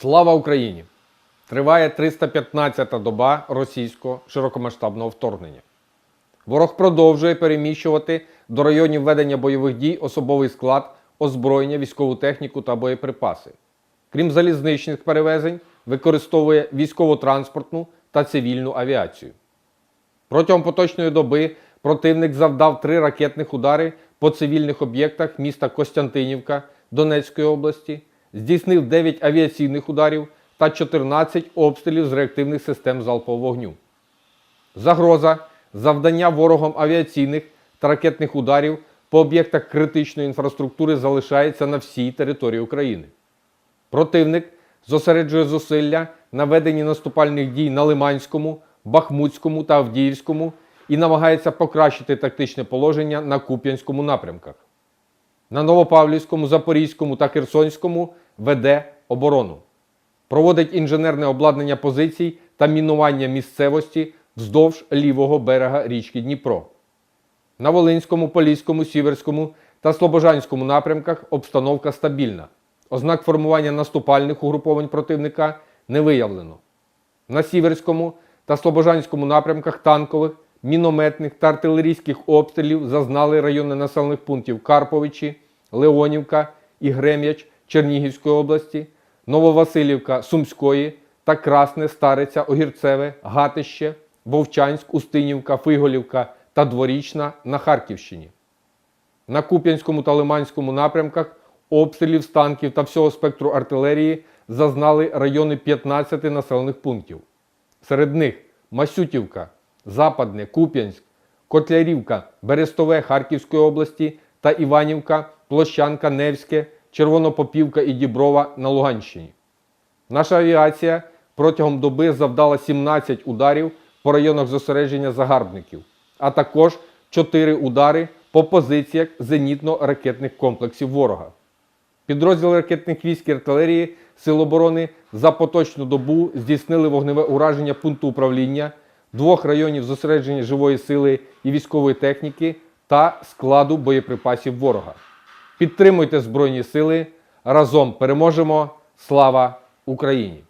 Слава Україні! Триває 315-та доба російського широкомасштабного вторгнення. Ворог продовжує переміщувати до районів ведення бойових дій особовий склад, озброєння, військову техніку та боєприпаси. Крім залізничних перевезень, використовує військово-транспортну та цивільну авіацію. Протягом поточної доби противник завдав три ракетних удари по цивільних об'єктах міста Костянтинівка Донецької області, здійснив 9 авіаційних ударів та 14 обстрілів з реактивних систем залпового вогню. Загроза завдання ворогом авіаційних та ракетних ударів по об'єктах критичної інфраструктури залишається на всій території України. Противник зосереджує зусилля на веденні наступальних дій на Лиманському, Бахмутському та Авдіївському і намагається покращити тактичне положення на Куп'янському напрямках. На Новопавлівському, Запорізькому та Херсонському веде оборону. Проводить інженерне обладнання позицій та мінування місцевості вздовж лівого берега річки Дніпро. На Волинському, Поліському, Сіверському та Слобожанському напрямках обстановка стабільна. Ознак формування наступальних угруповань противника не виявлено. На Сіверському та Слобожанському напрямках танкових, мінометних та артилерійських обстрілів зазнали райони населених пунктів Карповичі, Леонівка і Грем'яч Чернігівської області, Нововасилівка Сумської та Красне, Стариця, Огірцеве, Гатище, Вовчанськ, Устинівка, Фиголівка та Дворічна на Харківщині. На Куп'янському та Лиманському напрямках обстрілів з танків та всього спектру артилерії зазнали райони 15 населених пунктів. Серед них Масютівка, Западне, Куп'янськ, Котлярівка, Берестове Харківської області та Іванівка, Площанка, Невське, Червонопопівка і Діброва на Луганщині. Наша авіація протягом доби завдала 17 ударів по районах зосередження загарбників, а також 4 удари по позиціях зенітно-ракетних комплексів ворога. Підрозділи ракетних військ і артилерії Сил оборони за поточну добу здійснили вогневе ураження пункту управління, двох районів зосередження живої сили і військової техніки та складу боєприпасів ворога. Підтримуйте Збройні Сили. Разом переможемо! Слава Україні!